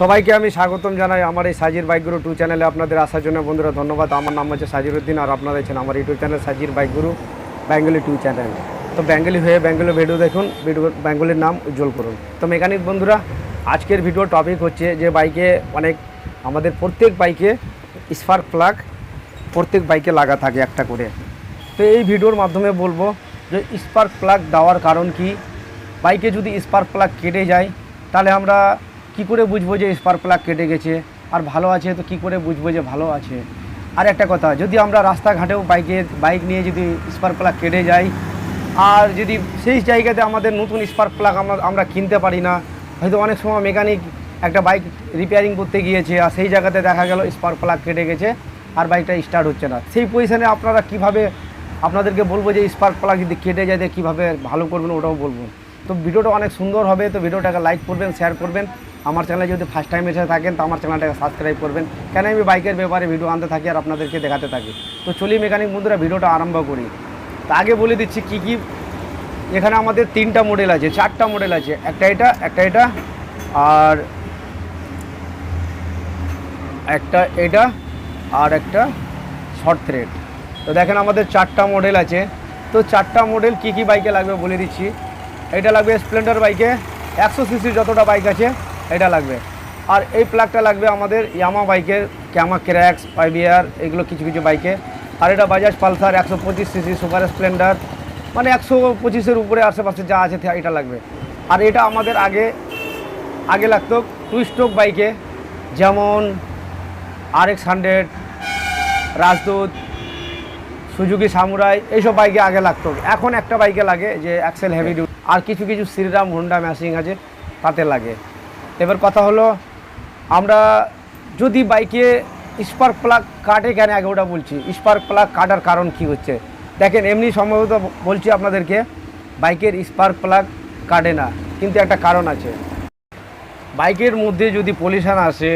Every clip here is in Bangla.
সবাইকে আমি স্বাগতম জানাই আমার এই সাজির বাইক গুরু টু চ্যানেলে আপনাদের আসার জন্য বন্ধুরা ধন্যবাদ। আমার নাম হচ্ছে সাজির উদ্দিন আর আপনারা দেখছেন আমার YouTube channel Sajir bike guru Bengali two channel তো বেঙ্গলি হয়ে বেঙ্গলি ভিডিও দেখুন, ভিডিও বেঙ্গলির নাম উজ্জ্বল করুন। তো মেকানিক বন্ধুরা, আজকের ভিডিও টপিক হচ্ছে যে বাইকে অনেক, আমাদের প্রত্যেক বাইকে স্পার্ক প্লাগ প্রত্যেক বাইকে লাগা থাকে একটা করে। তো এই ভিডিওর মাধ্যমে বলব যে স্পার্ক প্লাগ দেওয়ার কারণ কি? বাইকে যদি স্পার্ক প্লাগ কেটে যায়, তাহলে আমরা কি করে বুঝব যে স্পার্ক প্লাগ কেটে গেছে? আর ভালো আছে তো কি করে বুঝব যে ভালো আছে? আর একটা কথা, যদি আমরা রাস্তাঘাটেও বাইকে, বাইক নিয়ে যদি স্পার্ক প্লাগ কেটে যাই, আর যদি সেই জায়গাতে আমাদের নতুন স্পার্ক প্লাগ আমরা আমরা কিনতে পারি না, হয়তো অনেক সময় মেকানিক একটা বাইক রিপেয়ারিং করতে গিয়েছে, আর সেই জায়গাতে দেখা গেল স্পার্ক প্লাগ কেটে গেছে, আর বাইকটা স্টার্ট হচ্ছে না। সেই পজিশানে আপনারা কীভাবে, আপনাদেরকে বলব যে স্পার্ক প্লাগ যদি কেটে যায় কীভাবে ভালো করবেন ওটাও বলব। তো ভিডিওটা অনেক সুন্দর হবে, তো ভিডিওটাকে লাইক করবেন শেয়ার করবেন। আমার চ্যানেলে যদি ফার্স্ট টাইম এসে থাকেন, তো আমার চ্যানেলটাকে সাবস্ক্রাইব করবেন। কেন আমি বাইকের ব্যাপারে ভিডিও আনতে থাকি আর আপনাদেরকে দেখাতে থাকি? তো চলি মেকানিক বন্ধুরা ভিডিওটা আরম্ভ করি। তা আগে বলে দিচ্ছি কী কী, এখানে আমাদের তিনটা মডেল আছে, চারটা মডেল আছে। একটা এটা একটা এটা, আর একটা এটা, আর একটা শর্ট থ্রেড তো দেখেন আমাদের চারটা মডেল আছে। তো চারটা মডেল কি কি বাইকে লাগবে বলে দিচ্ছি। এটা লাগবে স্প্লেন্ডার বাইকে একশো সিসি যতটা বাইক আছে এটা লাগবে। আর এই প্লাগটা লাগবে আমাদের ইয়ামা বাইকের ক্যামা ক্র্যাক্স পাইবিয়ার এগুলো কিছু কিছু বাইকে আর এটা বাজাজ পালসার একশো পঁচিশ সিসি সুপার স্প্লেন্ডার মানে একশো পঁচিশের উপরে আশেপাশে যা আছে এটা লাগবে। আর এটা আমাদের আগে আগে লাগতো টু স্ট্রোক বাইকে যেমন R X hundred Rajdoot, Suzuki Samurai, এইসব বাইকে আগে লাগতো। এখন একটা বাইকে লাগে যে অ্যাক্সেল হেভি ডিউটি আর কিছু কিছু শ্রীরাম হুন্ডা ম্যাসিং আছে, তাতে লাগে। এবার কথা হলো, আমরা যদি বাইকে স্পার্ক প্লাগ কাটে কেন? আগে ওটা বলছি। স্পার্ক প্লাগ কাটার কারণ কি হচ্ছে? দেখেন, এমনি সম্ভবত বলছি আপনাদেরকে, বাইকের স্পার্ক প্লাগ কাটে না। কিন্তু একটা কারণ আছে। বাইকের মধ্যে যদি পলিউশন আসে,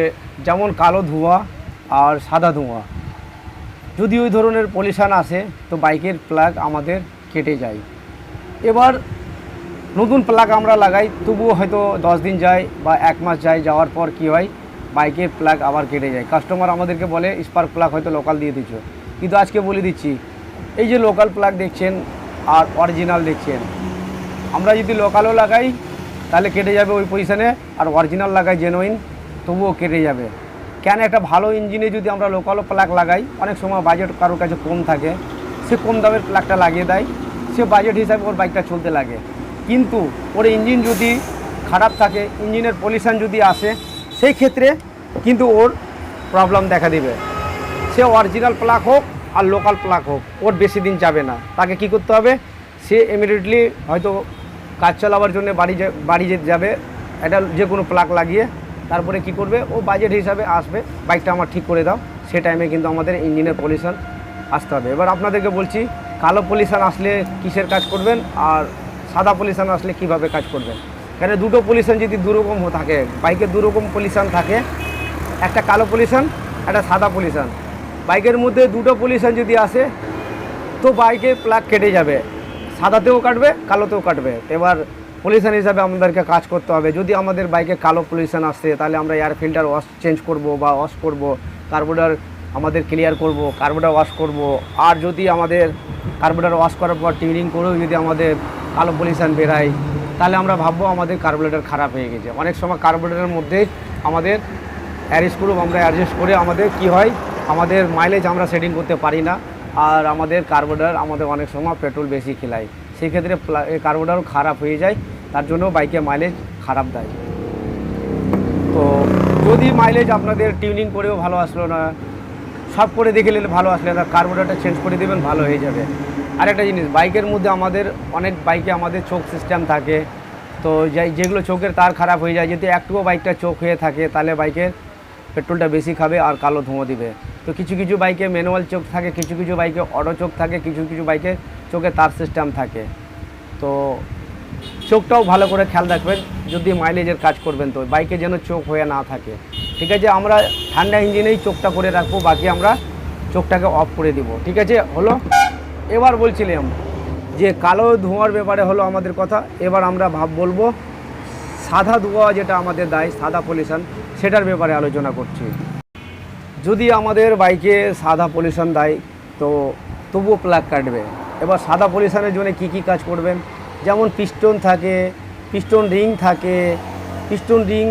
যেমন কালো ধোঁয়া আর সাদা ধোঁয়া, যদি ওই ধরনের পলিউশান আসে, তো বাইকের প্লাগ আমাদের কেটে যায়। এবার নতুন প্লাগ আমরা লাগাই, তবুও হয়তো দশ দিন যায় বা এক মাস যায়, যাওয়ার পর কি হয় বাইকের প্লাগ আবার কেটে যায়। কাস্টমার আমাদেরকে বলে স্পার্ক প্লাগ হয়তো লোকাল দিয়ে দিচ্ছ কিন্তু আজকে বলে দিচ্ছি, এই যে লোকাল প্লাগ দেখছেন আর অরিজিনাল দেখছেন, আমরা যদি লোকালও লাগাই, তাহলে কেটে যাবে ওই পজিশানে আর অরিজিনাল লাগাই জেনুইন তবুও কেটে যাবে। কেন একটা ভালো ইঞ্জিনে যদি আমরা লোকালও প্লাগ লাগাই, অনেক সময় বাজেট কারোর কাছে কম থাকে, সে কম দামের প্লাগটা লাগিয়ে দেয়, সে বাজেট হিসাবে ওর বাইকটা চলতে লাগে। কিন্তু ওর ইঞ্জিন যদি খারাপ থাকে, ইঞ্জিনের পলিউশন যদি আসে, সেই ক্ষেত্রে কিন্তু ওর প্রবলেম দেখা দিবে। সে অরিজিনাল প্লাক হোক আর লোকাল প্লাক হোক, ওর বেশি দিন যাবে না। তাকে কি করতে হবে? সে ইমিডিয়েটলি হয়তো কাজ চালাবার জন্য বাড়ি বাড়ি যেতে যাবে এটা যে কোনো প্লাগ লাগিয়ে, তারপরে কি করবে? ও বাজেট হিসাবে আসবে বাইকটা আমার ঠিক করে দাও। সে টাইমে কিন্তু আমাদের ইঞ্জিনের পলিউশন আসতে হবে। এবার আপনাদেরকে বলছি, কালো পলিউশন আসলে কিসের কাজ করবেন? আর সাদা পলিউশন আসলে কীভাবে কাজ করবেন কেন দুটো পলিউশন যদি দুরকম থাকে বাইকে দুরকম পলিউশন থাকে, একটা কালো পলিউশন একটা সাদা পলিউশন বাইকের মধ্যে দুটো পলিউশন যদি আসে, তো বাইকের প্লাগ কেটে যাবে। সাদাতেও কাটবে, কালোতেও কাটবে। এবার পলিউশন হিসাবে আমাদেরকে কাজ করতে হবে। যদি আমাদের বাইকে কালো পলিউশন আসে, তাহলে আমরা এয়ার ফিল্টার ওয়াশ চেঞ্জ করব বা ওয়াশ করব কার্বোডার আমাদের ক্লিয়ার করব কার্বোডার ওয়াশ করব। আর যদি আমাদের কার্বোডার ওয়াশ করার পর টিউনিং করেও যদি আমাদের কালো পলিউশন বেরায় তাহলে আমরা ভাববো আমাদের কার্বোরেটর খারাপ হয়ে গেছে। অনেক সময় কার্বোরেটরের মধ্যে আমাদের এয়ার স্ক্রু আমরা অ্যাডজাস্ট করে আমাদের কি হয়, আমাদের মাইলেজ আমরা সেটিং করতে পারি না, আর আমাদের কার্বোডার আমাদের অনেক সময় পেট্রোল বেশি খেলায়। সেক্ষেত্রে কার্বোডারও খারাপ হয়ে যায়, তার জন্য বাইকে মাইলেজ খারাপ দেয়। তো যদি মাইলেজ আপনাদের টিউনিং করেও ভালো আসলো না, সব করে দেখে নিলে ভালো আসলে না কার্বোরেটরটা চেঞ্জ করে দেবেন, ভালো হয়ে যাবে। আরেকটা জিনিস, বাইকের মধ্যে আমাদের অনেক বাইকে আমাদের চোখ সিস্টেম থাকে। তো যাই, যেগুলো চোখের তার খারাপ হয়ে যায়, যদি একটুও বাইকটা চোখ হয়ে থাকে, তাহলে বাইকের পেট্রোলটা বেশি খাবে আর কালো ধোঁয়া দিবে। তো কিছু কিছু বাইকে ম্যানুয়াল চোখ থাকে, কিছু কিছু বাইকে অটো চোখ থাকে, কিছু কিছু বাইকে চোখে তার সিস্টেম থাকে। তো চোখটাও ভালো করে খেয়াল রাখবেন, যদি মাইলেজের কাজ করবেন তো, বাইকে যেন চোখ হয়ে না থাকে। ঠিক আছে, আমরা ঠান্ডা ইঞ্জিনেই চোখটা করে রাখব, বাকি আমরা চোখটাকে অফ করে দিব। ঠিক আছে, হলো? এবার বলছিলাম যে কালো ধোঁয়ার ব্যাপারে হলো আমাদের কথা, এবার আমরা ভাব বলব সাদা ধোঁয়া যেটা আমাদের দেয়, সাদা পলিউশন সেটার ব্যাপারে আলোচনা করছি। যদি আমাদের বাইকে সাদা পলিউশন দেয়, তো তবুও প্লাগ কাটবে। এবার সাদা পলিউশনের জন্য কি কি কাজ করবেন? যেমন পিস্টন থাকে পিস্টন রিং থাকে পিস্টন রিং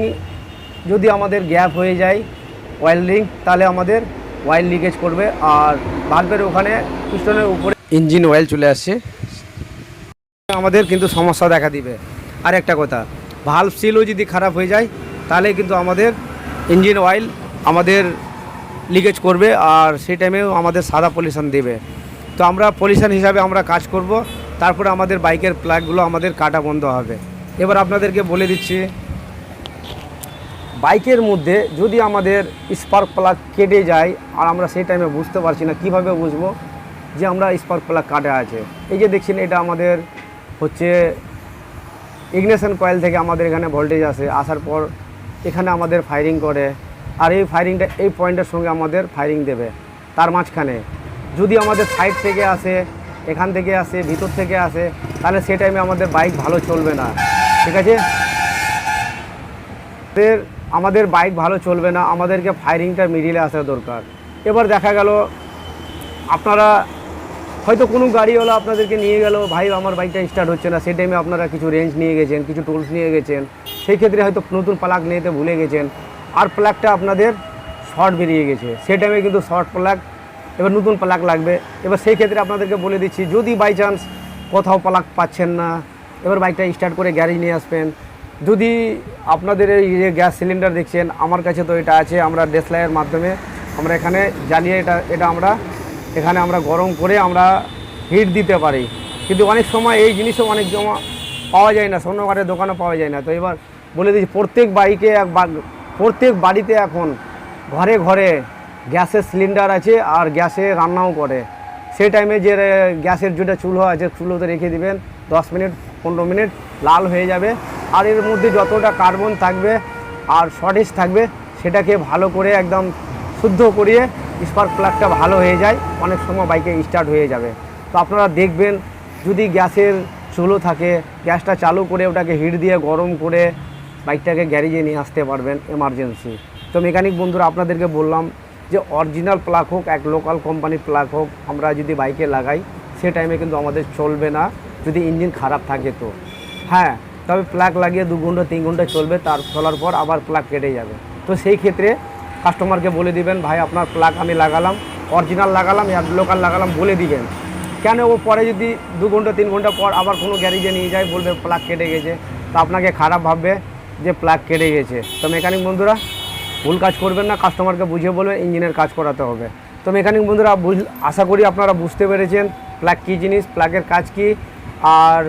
যদি আমাদের গ্যাপ হয়ে যায় অয়েল রিং তাহলে আমাদের অয়েল লিকেজ করবে। আর বাল্বের ওখানে পিস্টনের উপরে ইঞ্জিন অয়েল চলে আসছে। আমাদের কিন্তু সমস্যা দেখা দিবে। আর একটা কথা ভাল্ব সিলও যদি খারাপ হয়ে যায়, তাহলে কিন্তু আমাদের ইঞ্জিন অয়েল আমাদের লিকেজ করবে আর সেই টাইমেও আমাদের সাদা পলিউশন দেবে। তো আমরা পলিউশন হিসাবে আমরা কাজ করব, তারপরে আমাদের বাইকের প্লাগগুলো আমাদের কাটা বন্ধ হবে। এবার আপনাদেরকে বলে দিচ্ছি বাইকের মধ্যে যদি আমাদের স্পার্ক প্লাগ কেটে যায়, আর আমরা সেই টাইমে বুঝতে পারছি না কীভাবে বুঝব যে আমরা স্পার্ক প্লাগ কাটা আছে। এই যে দেখছেন, এটা আমাদের হচ্ছে ইগনেশন কয়েল থেকে আমাদের এখানে ভোল্টেজ আসে। আসার পর এখানে আমাদের ফায়ারিং করে। আর এই ফায়ারিংটা, এই পয়েন্টের সঙ্গে আমাদের ফায়ারিং দেবে। তার মাঝখানে যদি আমাদের সাইড থেকে আসে, এখান থেকে আসে, ভিতর থেকে আসে, তাহলে সে টাইমে আমাদের বাইক ভালো চলবে না। ঠিক আছে? আমাদের আমাদের বাইক ভালো চলবে না। আমাদেরকে ফায়ারিংটা মিডিলে আসা দরকার। এবার দেখা গেল, আপনারা হয়তো কোনো গাড়িওয়ালা আপনাদেরকে নিয়ে গেল, ভাই, আমার বাইকটা স্টার্ট হচ্ছে না। সেই টাইমে আপনারা কিছু রেঞ্জ নিয়ে গেছেন, কিছু টুলস নিয়ে গেছেন। সেই ক্ষেত্রে হয়তো নতুন প্লাগ নিতে ভুলে গেছেন। আর প্লাগটা আপনাদের শর্ট বেরিয়ে গেছে। সেই টাইমে কিন্তু শর্ট প্লাগ এবার নতুন প্লাগ লাগবে। এবার সেই ক্ষেত্রে আপনাদেরকে বলে দিচ্ছি, যদি বাই চান্স কোথাও প্লাগ পাচ্ছেন না, এবার বাইকটা স্টার্ট করে গ্যারেজ নিয়ে আসবেন। যদি আপনাদের এই যে গ্যাস সিলিন্ডার দেখছেন, আমার কাছে তো এটা আছে, আমরা ডেসলাইয়ের মাধ্যমে আমরা এখানে জ্বালিয়ে এটা এটা আমরা এখানে আমরা গরম করে আমরা হিট দিতে পারি। কিন্তু অনেক সময় এই জিনিসও অনেক জমা পাওয়া যায় না, স্বর্ণকারের দোকানে পাওয়া যায় না। তো এবার বলে দিচ্ছি, প্রত্যেক বাইকে এক প্রত্যেক বাড়িতে এখন ঘরে ঘরে গ্যাসের সিলিন্ডার আছে আর গ্যাসে রান্নাও করে। সেই টাইমে যে গ্যাসের যেটা চুলো আছে চুলোতে রেখে দিবেন, দশ মিনিট, পনেরো মিনিট, লাল হয়ে যাবে। আর এর মধ্যে যতটা কার্বন থাকবে আর শর্টেজ থাকবে, সেটাকে ভালো করে একদম শুদ্ধ করিয়ে স্পার্ক প্লাগটা ভালো হয়ে যায়, অনেক সময় বাইকে স্টার্ট হয়ে যাবে। তো আপনারা দেখবেন, যদি গ্যাসের চুলো থাকে, গ্যাসটা চালু করে ওটাকে হিট দিয়ে গরম করে বাইকটাকে গ্যারেজে নিয়ে আসতে পারবেন এমার্জেন্সি তো মেকানিক বন্ধুরা, আপনাদেরকে বললাম যে অরিজিনাল প্লাগ হোক, এক লোকাল কোম্পানির প্লাগ হোক, আমরা যদি বাইকে লাগাই, সে টাইমে কিন্তু আমাদের চলবে না, যদি ইঞ্জিন খারাপ থাকে তো। হ্যাঁ তবে প্লাগ লাগিয়ে দু ঘণ্টা, তিন ঘণ্টা চলবে, তার চলার পর আবার প্লাগ কেটে যাবে। তো সেই ক্ষেত্রে কাস্টমারকে বলে দিবেন, ভাই, আপনার প্লাগ আমি লাগালাম অরিজিনাল লাগালাম আর লোকাল লাগালাম, বলে দিবেন। কেন ও পরে যদি দু ঘণ্টা, তিন ঘণ্টা পর আবার কোনো গ্যারেজে নিয়ে যায়, বলবে প্লাগ কেটে গেছে। তো আপনাকে খারাপ ভাববে যে প্লাগ কেটে গেছে। তো মেকানিক বন্ধুরা, ভুল কাজ করবেন না, কাস্টমারকে বুঝিয়ে বলবেন, ইঞ্জিনের কাজ করাতে হবে। তো মেকানিক বন্ধুরা, বুঝ আশা করি আপনারা বুঝতে পেরেছেন প্লাগ কী জিনিস প্লাগের কাজ কী, আর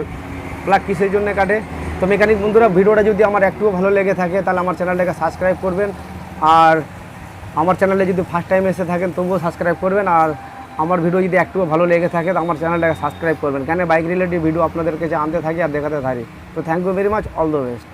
প্লাগ কিসের জন্য কাটে। তো মেকানিক বন্ধুরা, ভিডিওটা যদি আমার একটুও ভালো লেগে থাকে, তাহলে আমার চ্যানেলটাকে সাবস্ক্রাইব করবেন। আর আমার চ্যানেলে যদি ফার্স্ট টাইম এসে থাকেন, তবুও সাবস্ক্রাইব করবেন আর আমার ভিডিও যদি একটুও ভালো লেগে থাকে, তো আমার চ্যানেলটাকে সাবস্ক্রাইব করবেন। কেন? বাইক রিলেটেড ভিডিও আপনাদেরকে যে আনতে থাকি আর দেখাতে থাকি। তো thank you very much all the best